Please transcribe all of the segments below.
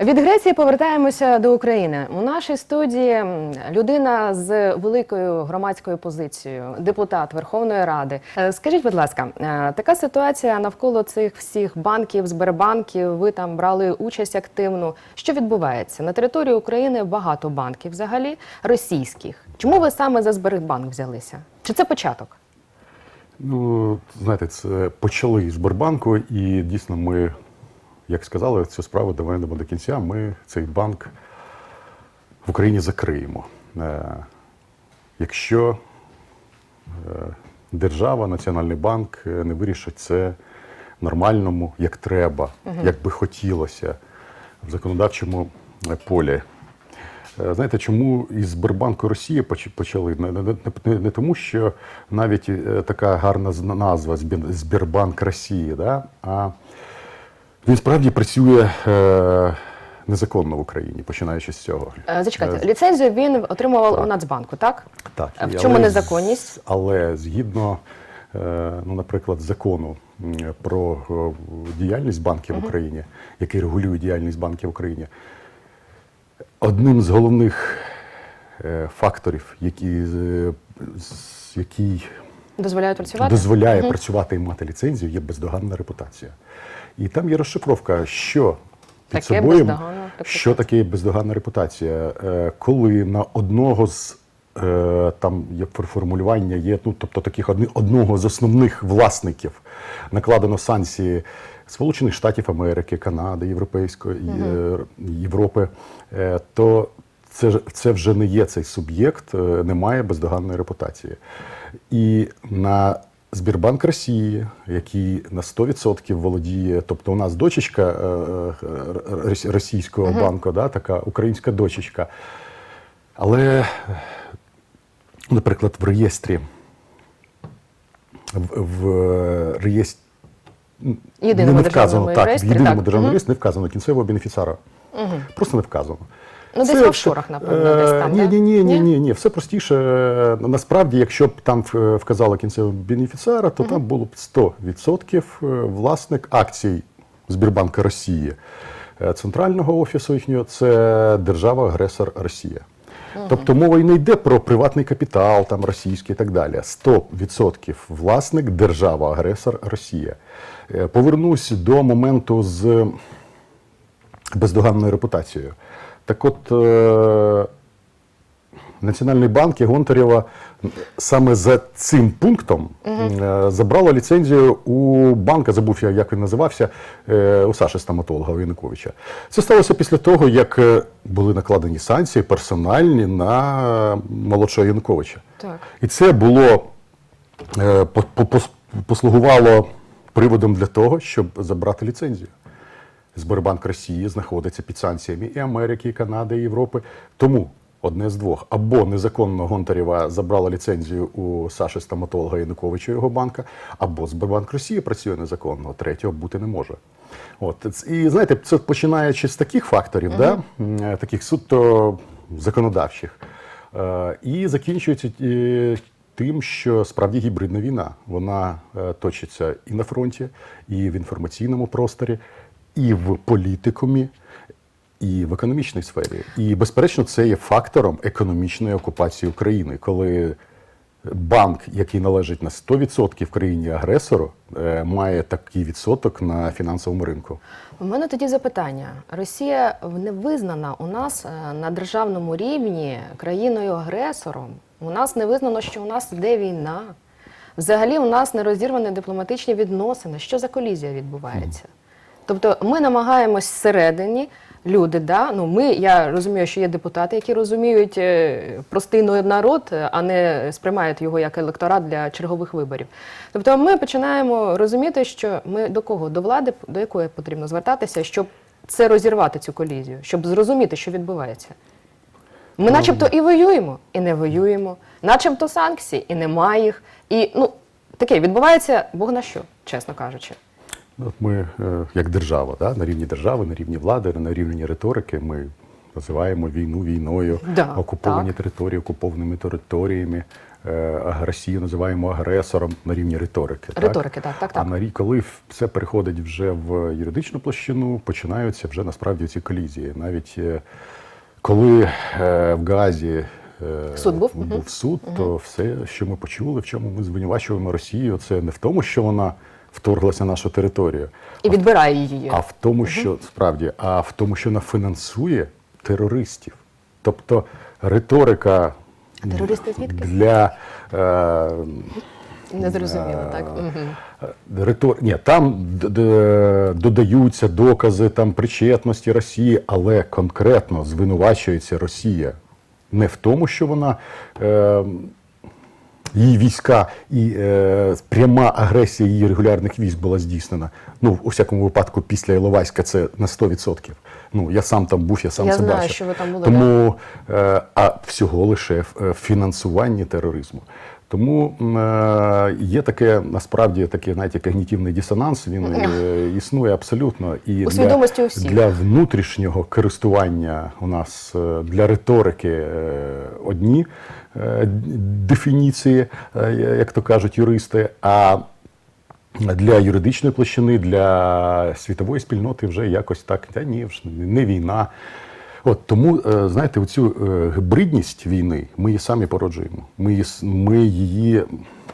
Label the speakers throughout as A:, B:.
A: Від Греції повертаємося до України. У нашій студії людина з великою громадською позицією, депутат Верховної Ради. Е, Скажіть, будь ласка, е, така ситуація навколо цих всіх банків, збербанків. Ви там брали участь активну. Що відбувається на території України? Багато банків, взагалі російських. Чому ви саме за Збербанк взялися? Чи це початок?
B: Ну, знаєте, це почали з Сбербанку, і дійсно ми, як сказали, цю справу доведемо до кінця. Ми цей банк в Україні закриємо. Е, Якщо е, держава, Національний банк е, не вирішить це нормальному, як треба, як би хотілося, в законодавчому полі. Знаєте, чому із Сбербанку Росії почали? Не, не, не, не тому, що навіть така гарна назва Збір- Сбербанк Росії, да? а він справді працює е, незаконно в Україні, починаючи з цього.
A: Е, Зачекайте,
B: Е,
A: ліцензію він отримував
B: так.
A: у Нацбанку, так?
B: Так,
A: в чому
B: але з-
A: незаконність?
B: Але згідно, е, ну, наприклад, закону м, про е, діяльність банків в Україні, який регулює діяльність банків в Україні, одним з головних е, факторів, які, з- з- який
A: Дозволяють працювати?
B: дозволяє працювати і мати ліцензію, є бездоганна репутація. І там є розшифровка, що під
A: Таке
B: собою,
A: бездоганна
B: що таке бездоганна репутація. Е, Коли на одного з е, там є фор- формулювання, є ну, тобто таких одного з основних власників накладено санкції Сполучених Штатів Америки, Канади, Європейської е, Європи, то це, це вже не є цей суб'єкт, немає бездоганної репутації. І на Збірбанк Росії, який на 100% володіє, тобто у нас дочечка е, е, рос- російського банку, да, така українська дочечка. Але, наприклад, в реєстрі, в, в реєстрі не вказано так, в єдиному державному реєстрі не вказано кінцевого бенефіціара. Просто не вказано.
A: Ну, десь в офшорах, напевно, десь там,
B: Ні, ні, ні, ні,
A: Ні?
B: ні. Все простіше. Е, Насправді, якщо б там в- вказало кінцевого бенефіціара, то там було б 100% власник акцій Збірбанка Росії. Е, Центрального офісу їхнього це держава-агресор Росія. Тобто мова й не йде про приватний капітал, там російський і так далі. 100% власник держава-агресор Росія. Е, Повернусь до моменту з бездоганною репутацією. Так от, е, Національний банк і Гонтарєва саме за цим пунктом е, забрала ліцензію у банка, забув я, як він називався, е, у Саші стоматолога у Януковича. Це сталося після того, як е, були накладені санкції персональні на молодшого Януковича.
A: Так.
B: І це було е, по- по- пос- послугувало приводом для того, щоб забрати ліцензію. Сбербанк Росії знаходиться під санкціями і Америки, і Канади, і Європи. Тому одне з двох: або незаконно Гонтарєва забрала ліцензію у Саші стоматолога Януковича його банка, або Сбербанк Росії працює незаконно. Третього бути не може. От і знаєте, це починаючи з таких факторів, да, м, е, таких суто законодавчих, е, і закінчується е, тим, що справді гібридна війна вона точиться і на фронті, і в інформаційному просторі, і в політикумі, і в економічній сфері. І, безперечно, це є фактором економічної окупації України, коли банк, який належить на 100% країні агресору, е, має такий відсоток на фінансовому ринку.
A: У мене тоді запитання. Росія не визнана у нас е, на державному рівні країною-агресором. У нас не визнано, що у нас йде війна. Взагалі, у нас не розірвані дипломатичні відносини. Що за колізія відбувається? Тобто ми намагаємось всередині, люди, да? ну ми, я розумію, що є депутати, які розуміють е, простий народ, а не сприймають його як електорат для чергових виборів. Тобто ми починаємо розуміти, що ми до кого? До влади, до якої потрібно звертатися, щоб це розірвати цю колізію, щоб зрозуміти, що відбувається. Ми начебто і воюємо, і не воюємо, начебто санкції, і немає їх. І ну таке відбувається Бог на що, чесно кажучи.
B: От ми, е, як держава, да, на рівні держави, на рівні влади, на рівні риторики, ми називаємо війну війною,
A: Да,
B: окуповані
A: так.
B: території, окупованими територіями. е, Росію називаємо агресором на рівні риторики.
A: Риторики, так, так,
B: А
A: так.
B: на рі- коли все переходить вже в юридичну площину, починаються вже насправді ці колізії. Навіть е, коли в Газі
A: Суд був?
B: був суд, то все, що ми почули, в чому ми звинувачуємо Росію, це не в тому, що вона вторглася на нашу територію,
A: І відбирає її.
B: а в тому, що справді, а в тому, що вона фінансує терористів. Тобто риторика
A: терористи звідки?
B: для е,
A: Не зрозуміло, так.
B: Е, Ритор... Ні, там додаються докази там, причетності Росії, але конкретно звинувачується Росія не в тому, що вона е, її війська і е, пряма агресія її регулярних військ була здійснена. Ну, у всякому випадку, після Іловайська це на 100%. Ну, я сам там був, я сам
A: Я
B: це
A: знаю,
B: бачив.
A: що ви там були,
B: Тому, е, а всього лише в е, фінансуванні тероризму. Тому е, є таке насправді такий, знаєте, когнітивний дисонанс. Він е, існує абсолютно і
A: У свідомості у всіх.
B: для внутрішнього користування у нас е, для риторики е, одні дефініції, е, як то кажуть юристи. А для юридичної площини, для світової спільноти вже якось так, та ні, не війна. От тому, е, знаєте, оцю гібридність війни ми її самі породжуємо. Ми її, ми її е,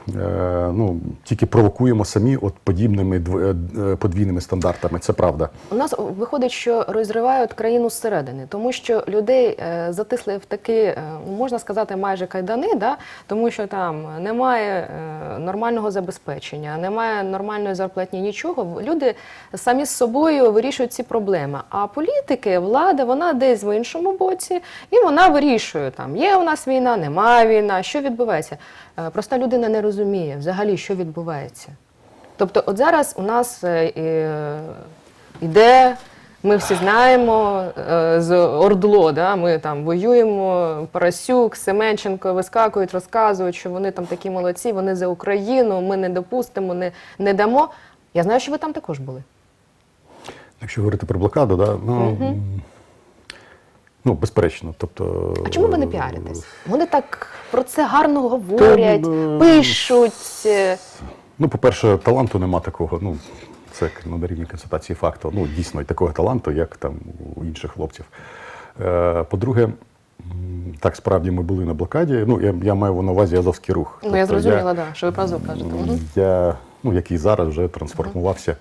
B: ну, тільки провокуємо самі от подібними е, подвійними стандартами. Це правда.
A: У нас виходить, що розривають країну зсередини, тому що людей е, затисли в такі, е, можна сказати, майже кайдани, да? тому що там немає е, нормального забезпечення, немає нормальної зарплатні, нічого. Люди самі з собою вирішують ці проблеми. А політики, влада, вона десь в іншому боці, і вона вирішує там, є у нас війна, немає війна, що відбувається. Е, Проста людина не розуміє взагалі, що відбувається. Тобто, от зараз у нас е, е, іде, ми всі знаємо з Ордло, да, ми там воюємо, Парасюк, Семенченко вискакують, розказують, що вони там такі молодці, вони за Україну, ми не допустимо, не, не дамо. Я знаю, що ви там також були.
B: Якщо говорити про блокаду, да, ну, ну безперечно. Тобто,
A: А чому ви не піаритесь? Вони так про це гарно говорять,
B: Та, е,
A: пишуть. е,
B: Ну, по-перше, таланту нема такого. Ну, це ну, на рівні констатації факту. Ну, дійсно, і такого таланту, як там у інших хлопців. Е, по-друге, так справді ми були на блокаді. Ну, я, я маю на увазі Азовський рух.
A: Ну, я
B: Тобто
A: зрозуміла, да, що ви про Азов кажете.
B: Я, ну, який зараз вже трансформувався.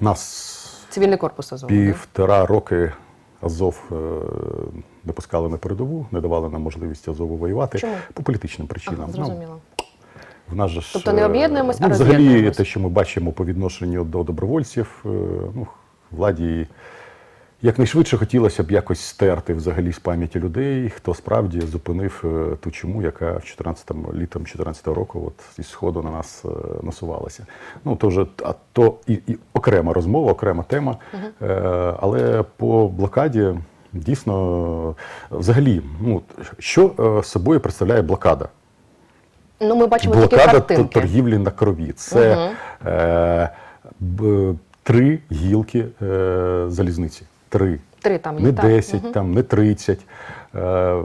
B: Нас
A: Цивільний корпус Азов.
B: півтора роки Азов допускали не пускали на передову, не давали нам можливість Азову воювати
A: Чому?
B: по політичним причинам.
A: Ага,
B: Ну,
A: зрозуміло.
B: В нас же
A: Тобто не
B: об'єднуємося,
A: ну, а
B: взагалі те, що ми бачимо по відношенню до добровольців, е, ну, владі якнайшвидше хотілося б якось стерти взагалі з пам'яті людей, хто справді зупинив е, ту чуму, яка в 14 літом 14 року от зі сходу на нас е, насувалася. Ну то вже а то і, і окрема розмова, окрема тема. Е, але по блокаді. Дійсно, е, взагалі, ну що е, собою представляє блокада?
A: Ну, ми бачимо
B: Блокада т-
A: картинки.
B: торгівлі на крові. Це е, б, три гілки е, залізниці. Три.
A: Три там є,
B: Не
A: так.
B: 10, там, не 30. Е,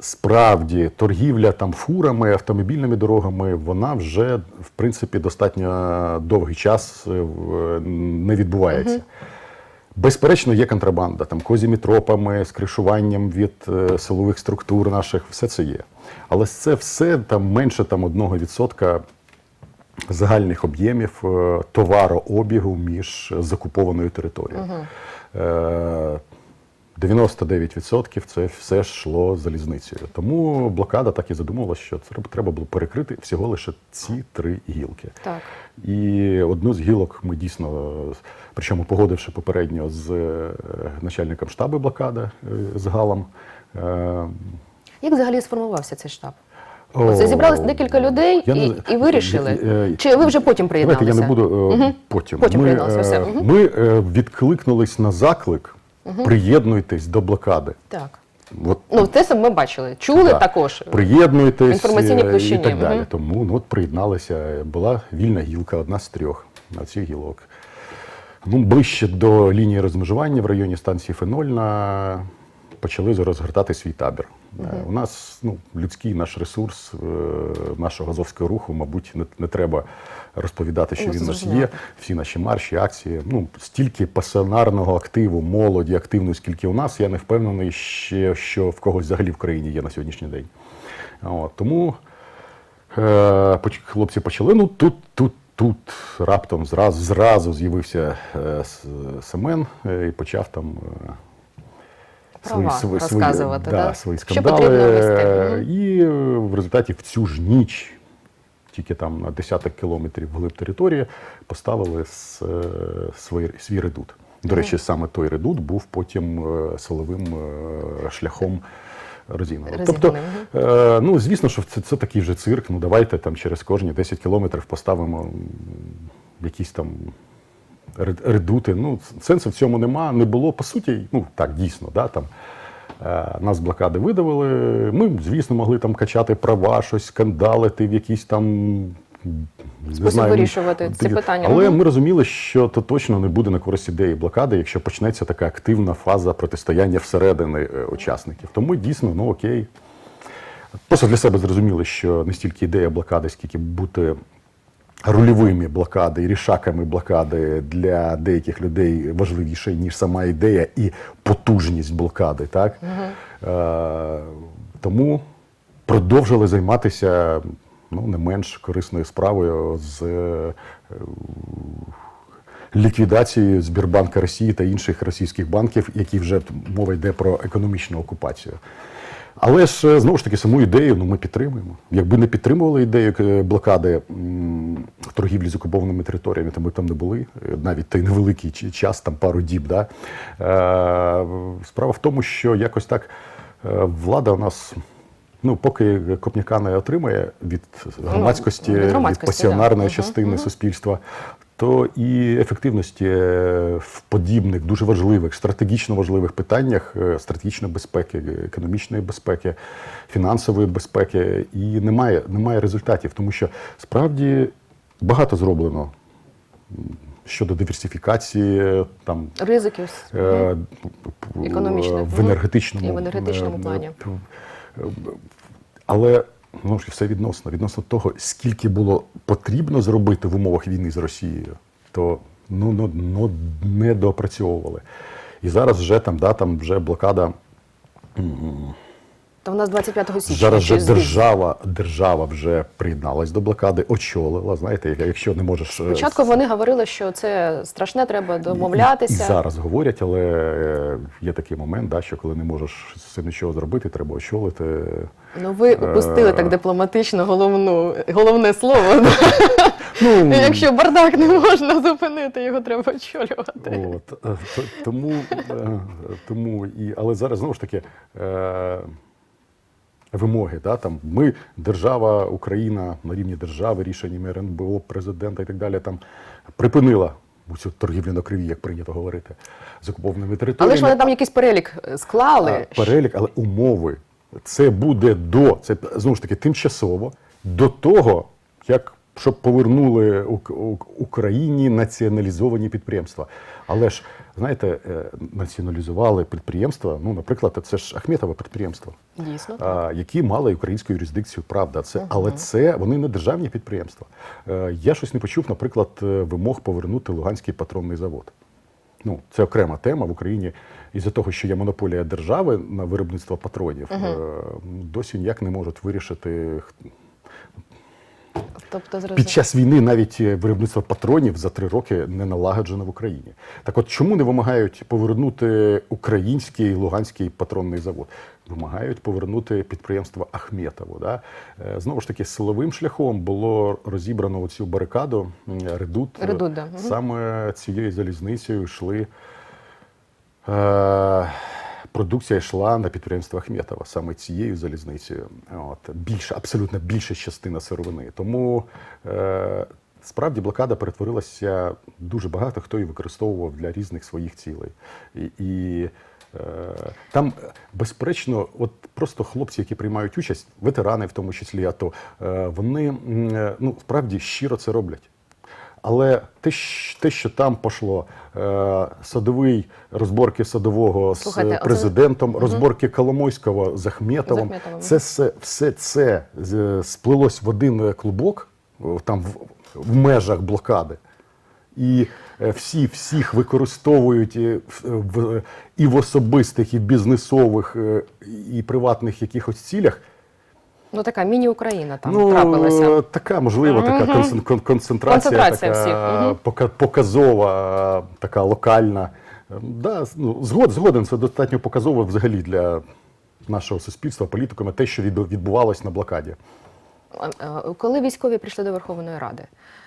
B: справді, торгівля там фурами, автомобільними дорогами, вона вже, в принципі, достатньо довгий час е, не відбувається. Безперечно, є контрабанда, там козіми тропами, з кришуванням від е, силових структур наших, все це є. Але це все там менше там, 1% загальних об'ємів е, товарообігу між закупованою територією. Е, 99% це все йшло залізницею. Тому блокада так і задумувалася, що це треба було перекрити всього лише ці три гілки.
A: Так.
B: І одну з гілок ми дійсно, е, причому погодивши попередньо з е, начальником штабу блокади е, з Галом. е,
A: Як взагалі сформувався цей штаб? Оце зібралось декілька людей
B: я
A: і,
B: не-
A: і вирішили? Чи ви вже потім приєдналися?
B: Давайте я не буду е, потім.
A: Потім
B: ми,
A: приєдналися,
B: е,
A: все, мгм.
B: ми е, відкликнулись на заклик. Приєднуйтесь до блокади.
A: Так.
B: От
A: Ну, це саме ми бачили. Чули
B: Да.
A: також.
B: Приєднуйтесь е,
A: площині,
B: і так далі.
A: мгм.
B: Тому ну, от приєдналися. Була вільна гілка, одна з трьох на цих гілок. Ну, ближче до лінії розмежування в районі станції Фенольна почали розгортати свій табір. Е, У нас ну, людський наш ресурс е, нашого азовського руху, мабуть, не, не треба розповідати, що
A: Ну,
B: він у нас є. Всі наші марші, акції. Ну, стільки пасіонарного активу, молоді активної, скільки у нас, я не впевнений, ще, що в когось взагалі в країні є на сьогоднішній день. От, тому е, хлопці почали. Ну тут, тут, тут раптом зразу, зразу з'явився е, Семен і почав там.
A: Права розказувати,
B: да,
A: да?
B: свої скандали.
A: вести.
B: Е. І в результаті в цю ж ніч, тільки там на десяток кілометрів вглиб території, поставили е, свій, свій редут. До речі, саме той редут був потім е, силовим шляхом розігнаний. Тобто, е, ну звісно, що це, це такий вже цирк. Ну давайте там через кожні 10 кілометрів поставимо якісь там редути. Ну, сенсу в цьому нема, не було. По суті, ну так, дійсно, да, там. е, Нас блокади видавили. Ми, звісно, могли там качати права, щось скандалити в якісь там. не знаю,
A: вирішувати ці
B: такі-
A: питання.
B: Але ми розуміли, що то точно не буде на користь ідеї блокади, якщо почнеться така активна фаза протистояння всередини е, учасників. Тому дійсно, ну окей. Просто для себе зрозуміли, що не стільки ідея блокади, скільки бути рульовими блокади і рішаками блокади для деяких людей важливіше, ніж сама ідея і потужність блокади. Так? Е, тому продовжили займатися ну, не менш корисною справою з е, ліквідацією Збірбанка Росії та інших російських банків, які вже мова йде про економічну окупацію. Але ж е, знову ж таки саму ідею ну, ми підтримуємо. Якби не підтримували ідею е, блокади м, торгівлі з окупованими територіями, то ми б там не були е, навіть той невеликий час, там пару діб. Да? Справа в тому, що якось так влада у нас. Ну, поки копняка не отримає від громадськості,
A: від
B: від
A: громадськості,
B: пасіонарної
A: да.
B: частини суспільства, то і ефективності е, в подібних дуже важливих, стратегічно важливих питаннях е, стратегічної безпеки, економічної безпеки, фінансової безпеки, і немає, немає результатів, тому що справді багато зроблено щодо диверсифікації е, там
A: Ризиків.
B: е,
A: Економічних,
B: в енергетичному,
A: І в енергетичному плані.
B: Але ну, ж все відносно. Відносно того, скільки було потрібно зробити в умовах війни з Росією, то ну, ну, ну не допрацьовували. І зараз вже там, да, там вже блокада.
A: То в нас 25 січня.
B: Зараз вже держава, держава вже приєдналась до блокади, очолила. Знаєте, якщо не можеш е,
A: Спочатку вони говорили, що це страшне, треба домовлятися.
B: І, і зараз говорять, але е, є такий момент, да, що коли не можеш з цим нічого зробити, треба очолити.
A: Ну ви упустили
B: Е.
A: так дипломатично головну, головне слово.
B: Ну,
A: Якщо бардак не можна зупинити, його треба очолювати.
B: От, тому, тому і, але зараз знову ж таки вимоги. Да, там, ми, держава, Україна на рівні держави, рішеннями РНБО, президента і так далі, там припинила цю торгівлю на криві, як прийнято говорити, з окупованими територіями.
A: Але ж вони там якийсь перелік е, склали.
B: А, перелік, але умови. Це буде до, це знову ж таки тимчасово, до того, як щоб повернули Ук- Ук- Україні націоналізовані підприємства. Але ж, знаєте, е, націоналізували підприємства, ну, наприклад, це ж Ахметове підприємство.
A: Дійсно.
B: які мали українську юрисдикцію, правда, це, але це вони не державні підприємства. Е, Я щось не почув, наприклад, е, вимог повернути Луганський патронний завод. Ну, це окрема тема в Україні. Із-за того, що є монополія держави на виробництво патронів, е, досі ніяк не можуть вирішити
A: Тобто, зрозуміло.
B: під час війни навіть е, виробництво патронів за три роки не налагоджено в Україні. Так от чому не вимагають повернути український Луганський патронний завод? Вимагають повернути підприємство Ахметово. Да? Е, Знову ж таки, силовим шляхом було розібрано оцю барикаду редут.
A: Редут, да.
B: Саме цією залізницею йшли. Е, Продукція йшла на підприємство Ахметова саме цією залізницею. От більша, абсолютно більша частина сировини. Тому е, справді блокада перетворилася дуже багато хто її використовував для різних своїх цілей. І, і е, там, безперечно, от просто хлопці, які приймають участь, ветерани, в тому числі АТО, е, вони е, ну справді щиро це роблять. Але те, те що там пішло, е, садовий розборки садового
A: Слухайте,
B: з
A: оце-
B: президентом, розборки Коломойського з
A: Ахметовим,
B: це все, все це з- сплилось в один клубок, там в, в межах блокади. І е, всі всіх використовують і в, і в особистих, і в бізнесових, е, і приватних якихось цілях.
A: Ну така міні-Україна там
B: ну,
A: трапилася.
B: е, така, можливо, така угу. концентрація,
A: Концентрація
B: така
A: всіх, Угу.
B: пока- показова, така локальна. Е, Да, ну, згод, згоден, це достатньо показово взагалі для нашого суспільства, політиками, те, що відбувалось на блокаді.
A: Е, Коли військові прийшли до Верховної Ради,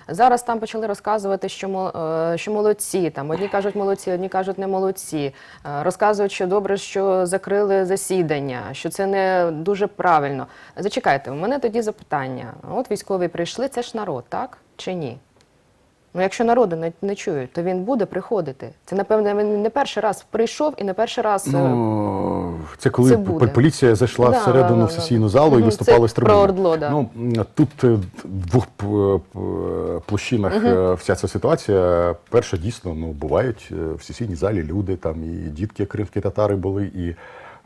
A: зараз там почали розказувати, що е, що молодці. Там одні кажуть молодці, одні кажуть не молодці. Е, Розказують, що добре, що закрили засідання, що це не дуже правильно. Зачекайте, у мене тоді запитання. От військові прийшли, це ж народ, так чи ні? Ну, якщо народу не, не чують, то він буде приходити. Це, напевно, він не перший раз прийшов і не перший раз.
B: Ну, це коли
A: це
B: поліція зайшла
A: Да,
B: всередину
A: да,
B: в сесійну
A: да.
B: залу і
A: Мгм,
B: виступали з трибуни.
A: про Ордло, да.
B: Ну, тут е, в двох п- п- площинах е, вся ця ситуація. Перша, дійсно, ну, бувають е, в сесійній залі люди, там і дітки кримські татари були, і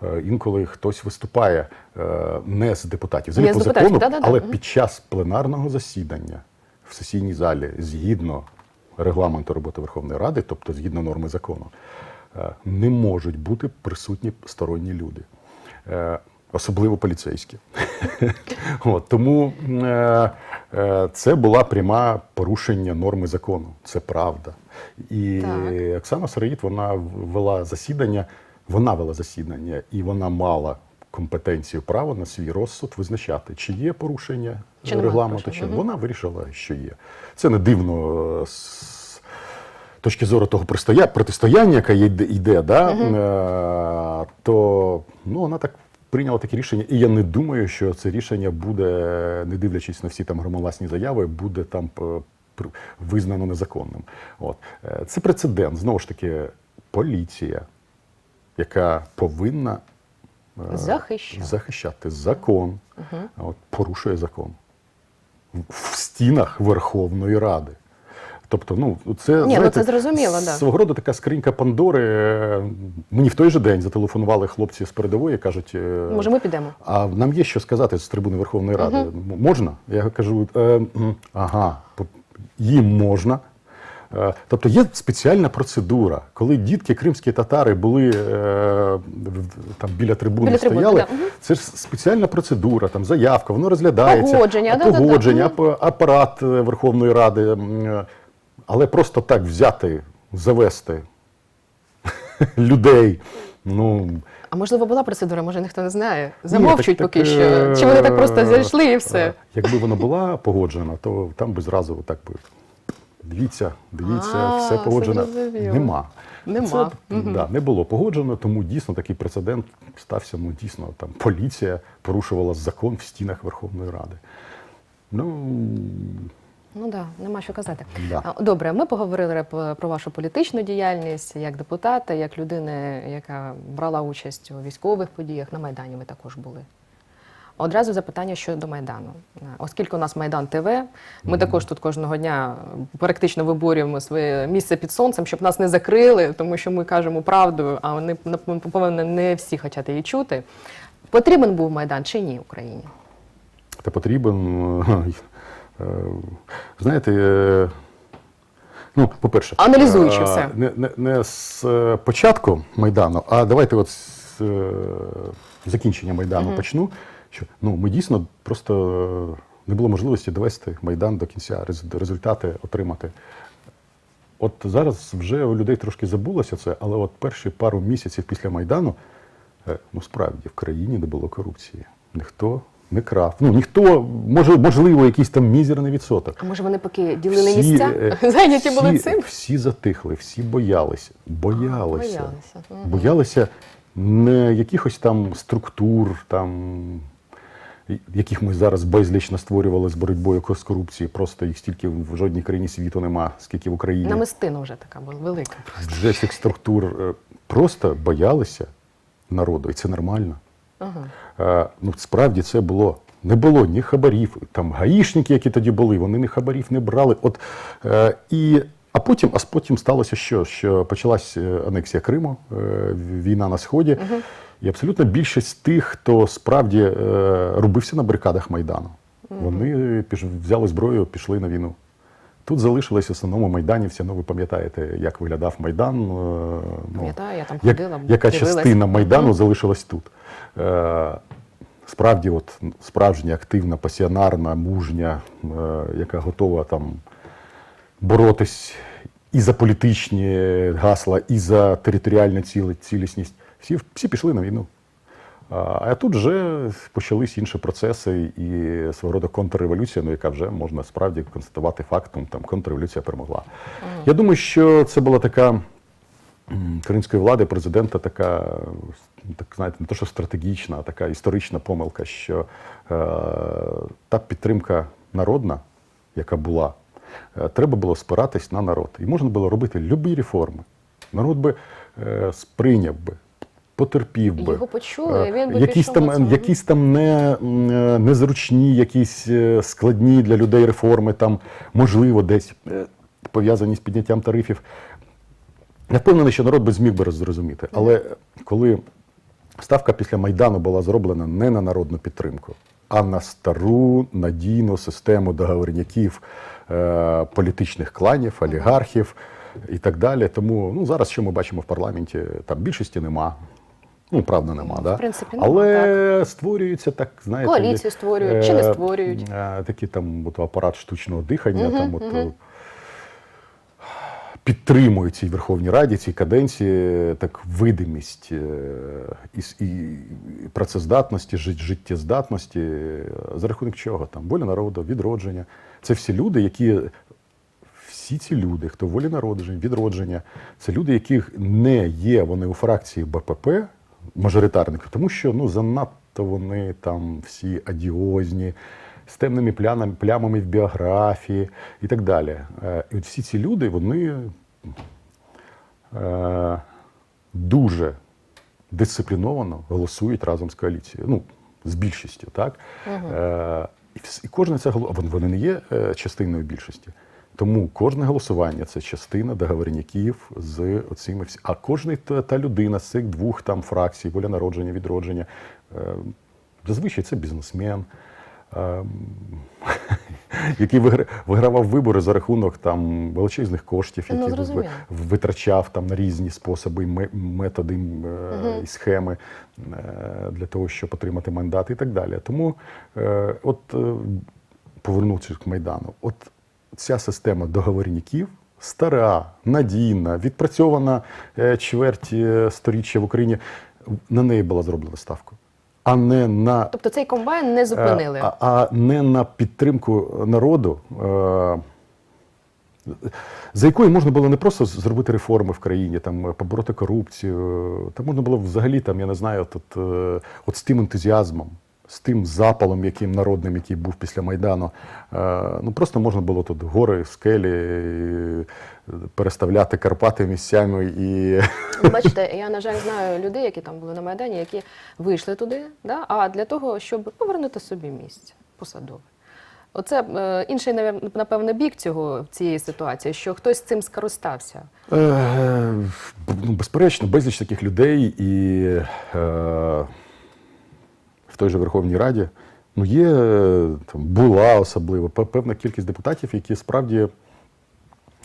B: е, інколи хтось виступає е, не з депутатів, взагалі
A: Не
B: по
A: депутатів,
B: закону,
A: да-да-да,
B: але
A: мгм.
B: під час пленарного засідання в сесійній залі, згідно регламенту роботи Верховної Ради, тобто згідно норми закону, е, не можуть бути присутні сторонні люди, Е, особливо поліцейські. От, тому е, е, це була пряма порушення норми закону. Це правда. І
A: Так.
B: Оксана Сараїд вона вела засідання, вона вела засідання, і вона мала компетенцію право на свій розсуд визначати, чи є порушення
A: Чи
B: регламенту,
A: порушення.
B: чи вона вирішила, що є. Це не дивно е, точки зору того протистоя- протистояння, яке йде, йде да, е, то ну, вона так прийняла таке рішення. І я не думаю, що це рішення буде, не дивлячись на всі там громовласні заяви, буде там пр- визнано незаконним. От. Е, Це прецедент. Знову ж таки, поліція, яка повинна е,
A: Захищати.
B: захищати закон, от, порушує закон в- в стінах Верховної Ради. Тобто, ну це
A: ну,
B: знаєте,
A: це зрозуміло, да.
B: свого роду така скринька Пандори. Мені в той же день зателефонували хлопці з передової, кажуть, е,
A: Може, ми підемо?
B: а нам є що сказати з трибуни Верховної Ради. М- Можна? Я кажу, е, ага, їм можна. Е, Тобто є спеціальна процедура, коли дітки кримські татари були е, там біля трибуни
A: Біля трибуни,
B: стояли.
A: да.
B: Це ж спеціальна процедура, там заявка, воно розглядається.
A: Погодження,
B: погодження,
A: мгм.
B: ап- апарат е, Верховної Ради. Але просто так взяти, завести людей. Ну,
A: А можливо, була процедура, може ніхто не знає. Замовчують
B: ні, так-
A: поки
B: так,
A: що.
B: е,
A: Чи вони так просто зайшли і все?
B: е, Якби вона була погоджена, то там би зразу так би. Дивіться, дивіться,
A: А,
B: все погоджено. Нема.
A: Нема.
B: Це, да, не було погоджено, тому дійсно такий прецедент стався. Ну, дійсно, там поліція порушувала закон в стінах Верховної Ради. Ну,
A: Ну да, нема що казати.
B: Да.
A: Добре, ми поговорили про вашу політичну діяльність як депутата, як людини, яка брала участь у військових подіях. На Майдані ви також були. Одразу запитання щодо Майдану. Е, Оскільки у нас Майдан ТВ, ми також тут кожного дня практично виборюємо своє місце під сонцем, щоб нас не закрили, тому що ми кажемо правду, а вони повинні не всі хочуть її чути. Потрібен був Майдан чи ні Україні?
B: та потрібен. Е, Знаєте, е, ну, по-перше,
A: Аналізуючи
B: е,
A: все.
B: Не, не, не з початку Майдану, а давайте от з закінчення Майдану почну. Що, ну, ми дійсно просто не було можливості довести Майдан до кінця, результати отримати. От зараз вже у людей трошки забулося це, але от перші пару місяців після Майдану, ну справді в країні не було корупції. Ніхто не крав. Ну ніхто, може, можливо, якийсь там мізерний відсоток.
A: А може вони поки ділили
B: Всі,
A: місця?
B: е,
A: Зайняті були цим?
B: Всі затихли, всі боялися. Боялися.
A: Боялися.
B: Боялися не якихось там структур, там, яких ми зараз безліч створювали з боротьбою з корупцією. Просто їх стільки в жодній країні світу нема, скільки в Україні.
A: Намистина вже така була велика.
B: Вже цих структур е, просто боялися народу, і це нормально.
A: Ага.
B: Е, Ну, справді це було не було ні хабарів. Там гаїшники, які тоді були, вони ні хабарів не брали. От, е, і, а потім, а потім сталося що? Що почалась е, анексія Криму, е, війна на Сході. І абсолютно більшість тих, хто справді е, рубився на барикадах Майдану, вони піш, взяли зброю, пішли на війну. Тут залишились в основному майданівці. Ну, ви пам'ятаєте, як виглядав Майдан. е, ну,
A: Пам'ятаю, я там
B: як-
A: ходила,
B: яка
A: дивилась.
B: частина Майдану залишилась тут. Е, справді, от, справжня, активна, пасіонарна, мужня, е, яка готова там боротись і за політичні гасла, і за територіальну цілісність. Всі, всі пішли на війну. А тут вже почались інші процеси і свого роду контрреволюція, ну, яка вже можна справді констатувати фактом, там контрреволюція перемогла. Я думаю, що це була така української влади, президента, така, так знаєте, не то, що стратегічна, а така історична помилка, що е, та підтримка народна, яка була, е, треба було спиратись на народ. І можна було робити любі реформи. Народ би е, сприйняв би. Потерпів би.
A: Його почули,
B: Е,
A: він би
B: якісь
A: пішов
B: там,
A: на
B: якісь там не, е, незручні, якісь е, складні для людей реформи, там, можливо, десь е, пов'язані з підняттям тарифів. Я впевнений, що народ би зміг би зрозуміти. Але коли ставка після Майдану була зроблена не на народну підтримку, а на стару надійну систему договорняків е, політичних кланів, олігархів і так далі. Тому ну, зараз що ми бачимо в парламенті, там більшості нема. Ну, правда, нема,
A: В принципі, нема,
B: але створюються так, знаєте,
A: Коаліцію створюють чи не створюють.
B: е, Такі там от, апарат штучного дихання, там от, е, підтримують цій Верховній Раді, цій каденції так видимість е, і, і працездатності, життєздатності. е, За рахунок чого? Там воля народу, відродження. Це всі люди, які. Всі ці люди, хто волі народження, відродження, це люди, яких не є вони у фракції БПП, мажоритарників, тому що ну занадто вони там всі адіозні, з темними плянами, плямами в біографії і так далі. Е, І от всі ці люди, вони е, дуже дисципліновано голосують разом з коаліцією. Ну, з більшістю, так? Е, і, вс- і кожне це голо- вони, вони не є е, частиною більшості. Тому кожне голосування це частина договорняків з оцими всі. А кожна та, та людина з цих двох там фракцій, воля народження, відродження, е, зазвичай це бізнесмен. ем, який вигра- вигравав вибори за рахунок там величезних коштів,
A: Ну,
B: які
A: зрозуміло.
B: витрачав там на різні способи, методи е, і схеми е, для того, щоб отримати мандат і так далі. Тому, от повернувшись к Майдану, от ця система договорників стара, надійна, відпрацьована е, чверть е, сторіччя в Україні, на неї була зроблена ставка. А не на
A: Тобто цей комбайн не зупинили.
B: Е, А, а не на підтримку народу, за якою можна було не просто зробити реформи в країні, там побороти корупцію. Там можна було взагалі, там, я не знаю, тут, от з тим ентузіазмом, з тим запалом, яким народним, який був після Майдану. е, Ну просто можна було тут гори, скелі, е, переставляти Карпати місцями і
A: Ви Бачите, я, на жаль, знаю людей, які там були на Майдані, які вийшли туди, да? а для того, щоб повернути собі місце посадове. Оце е, інший, напевно, бік цього цієї ситуації, що хтось цим скористався.
B: Е, ну, безперечно, безліч таких людей і е, в той же Верховній Раді ну, є, е, там, була особливо певна кількість депутатів, які справді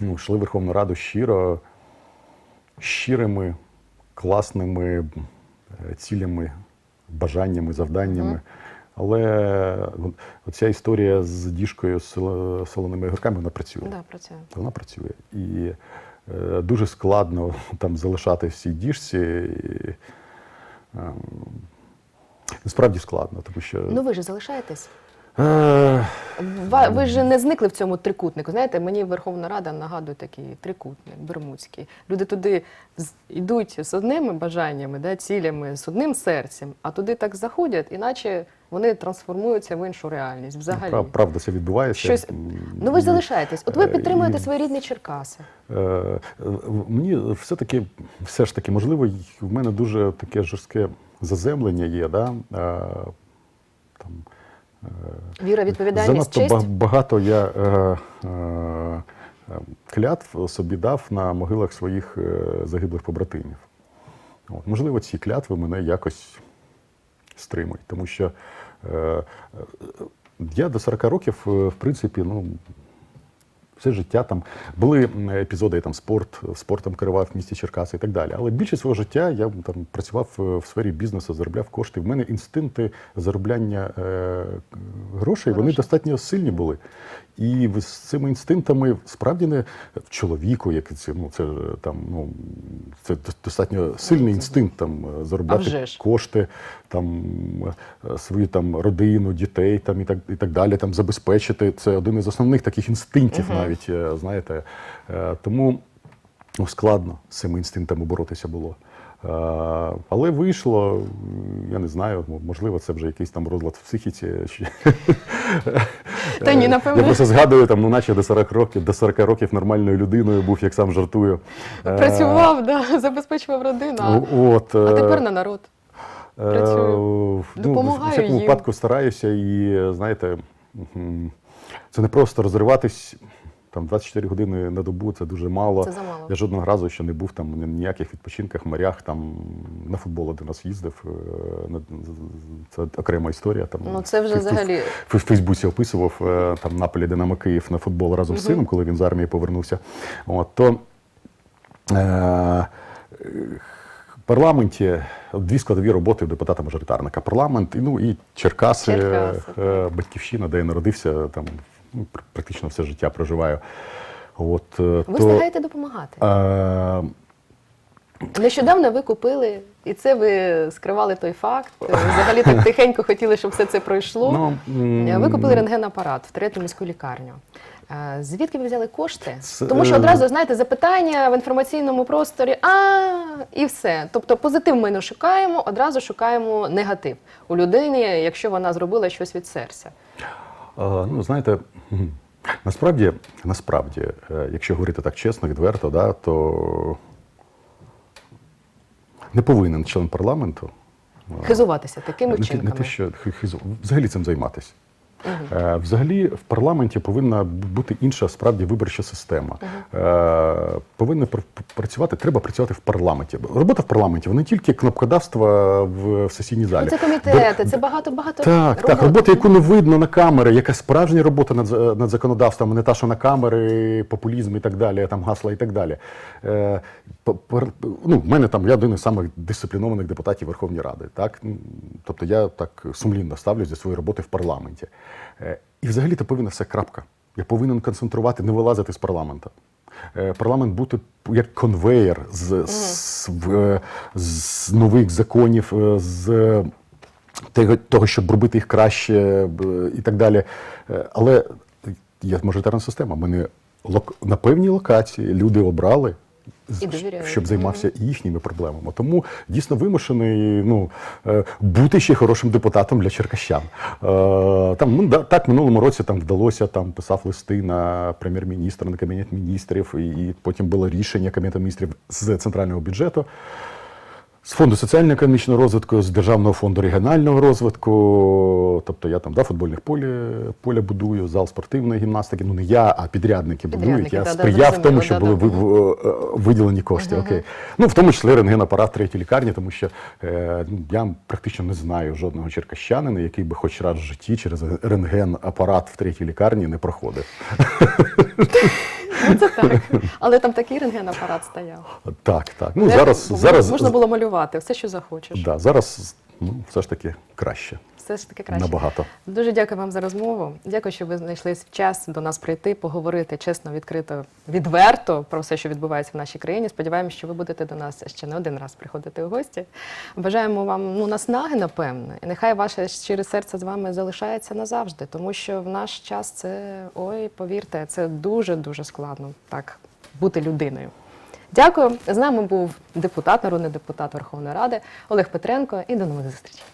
B: ну, йшли в Верховну Раду щиро, щирими, класними е, цілями, бажаннями, завданнями. Але от- оця історія з діжкою з солоними огірками вона працює
A: Да, працює.
B: вона працює. І е, дуже складно там залишати в цій діжці. І, ем, насправді складно, тому що.
A: Ну ви ж залишаєтесь.
B: Е,
A: Ви ж не зникли в цьому трикутнику. Знаєте, мені Верховна Рада нагадує такий трикутник, бермудський. Люди туди йдуть з одними бажаннями, да, цілями, з одним серцем, а туди так заходять, іначе вони трансформуються в іншу реальність. Взагалі.
B: прав- правда, це відбувається.
A: Щось... Ну ви ж залишаєтесь. От ви
B: е,
A: підтримуєте свої рідні Черкаси.
B: Е, Мені все-таки, все ж таки, можливо, в мене дуже таке жорстке заземлення є, да? е, там,
A: Віра, відповідальність,
B: Занадто
A: честь.
B: багато я е, е, е, клятв собі дав на могилах своїх е, загиблих побратимів. От, можливо, ці клятви мене якось стримують, тому що е, е, я до 40 років, е, в принципі, ну. Все життя там були епізоди, я там спорт, спортом керував в місті Черкаси і так далі. Але більшість свого життя я там працював е, в сфері бізнесу, заробляв кошти. В мене інстинкти заробляння е, грошей вони достатньо сильні були. І з цими інстинктами справді не в чоловіку, як це ну це там ну це достатньо сильний інстинкт там е, заробляти кошти, там е, свою там родину, дітей там і так і так далі. Там забезпечити. Це один із основних таких інстинктів, навіть е, знаєте. Е, Тому ну, складно з цими інстинктами боротися було. Е, Але вийшло, я не знаю, можливо, це вже якийсь там розлад в психіці.
A: Та ні, напевно.
B: Я просто згадую, там, ну, наче до 40 років, до 40 років нормальною людиною був, як сам жартую.
A: Працював, да, забезпечував родину. а-
B: ну, От,
A: А тепер на народ. працюю.
B: Ну,
A: Допомагаю
B: в всякому
A: їм.
B: випадку стараюся і, знаєте, це не просто розриватись. Там 24 години на добу це дуже мало.
A: Це замало.
B: Я жодного разу ще не був там на ніяких відпочинках, морях, там на футбол один раз їздив. е, Це окрема історія. Там,
A: Ну, це вже взагалі-
B: В, Фейсбуці описував е, там Наполі Динамо Київ на футбол разом з сином, коли він з армії повернувся. От, то, е, в парламенті дві складові роботи депутата-мажоритарника. Парламент ну, і Черкаси,
A: Черкаси,
B: е, батьківщина, де я народився, там практично все життя проживаю. От, е,
A: Ви
B: то,
A: встигаєте допомагати.
B: е,
A: Нещодавно ви купили, і це ви скривали той факт. Взагалі так тихенько хотіли, щоб все це пройшло.
B: Ну,
A: Е, ви купили рентгенапарат в третю міську лікарню. Звідки ви взяли кошти? Тому що одразу знаєте запитання в інформаційному просторі, а і все. Тобто позитив ми не шукаємо, одразу шукаємо негатив у людини, якщо вона зробила щось від серця.
B: Е, Ну, знаєте, насправді, насправді, е, якщо говорити так чесно, відверто, да, то не повинен член парламенту
A: Хизуватися такими
B: не,
A: вчинками.
B: не те, що хизу- взагалі цим займатися. Е, Взагалі в парламенті повинна бути інша справді виборча система. Е, Повинна пр- працювати, треба працювати в парламенті. Робота в парламенті вона не тільки кнопкодавство в, сесійній залі.
A: Ну, це комітети, це багато багато
B: Так, так, робота, яку не видно на камери, яка справжня робота над, над законодавством, не та, що на камери, популізм і так далі, там гасла і так далі. Е, ну, в мене там я один із самих дисциплінованих депутатів Верховної Ради. Так? Тобто я так сумлінно ставлюсь до своєї роботи в парламенті. Е, і взагалі то повинна все крапка. Я повинен концентрувати, не вилазити з парламента. Е, Парламент бути як конвеєр з, з, з нових законів, е, з того, щоб робити їх краще і так далі. Е, Але є мажоритарна система. Мене лок- на певній локації люди обрали.
A: І.
B: Щоб займався і їхніми проблемами. Тому дійсно вимушений ну, е, бути ще хорошим депутатом для черкащан. Е, Там, ну, так, минулому році там вдалося, там писав листи на прем'єр-міністра, на кабінет міністрів, і потім було рішення Кабінету міністрів з центрального бюджету. З фонду соціально-економічного розвитку, з Державного фонду регіонального розвитку. Тобто я там да, футбольне поле, поля будую, зал спортивної гімнастики. Ну не я, а підрядники будують. Я
A: да, да,
B: сприяв
A: зрозуміло,
B: тому, щоб
A: да,
B: були
A: да.
B: ви- в- е, виділені кошти. Окей. Ну, в тому числі рентгенапарат третій лікарні, тому що е, я практично не знаю жодного черкащанина, який би хоч раз в житті через рентген-апарат в третій лікарні не проходив.
A: Ну, це так. Але там такий рентгенапарат стояв.
B: Так, так. Ну,
A: Де
B: зараз, зараз,
A: можна було малювати все, що захочеш.
B: да, зараз ну, все ж таки краще.
A: Все ж таки краще.
B: Набагато.
A: Дуже дякую вам за розмову. Дякую, що ви знайшли час до нас прийти, поговорити чесно, відкрито, відверто про все, що відбувається в нашій країні. Сподіваємось, що ви будете до нас ще не один раз приходити у гості. Бажаємо вам ну, наснаги, напевне, і нехай ваше щире серце з вами залишається назавжди, тому що в наш час це ой, повірте, це дуже дуже складно так бути людиною. Дякую. З нами був депутат, народний депутат Верховної Ради Олег Петренко і до нових зустрічей.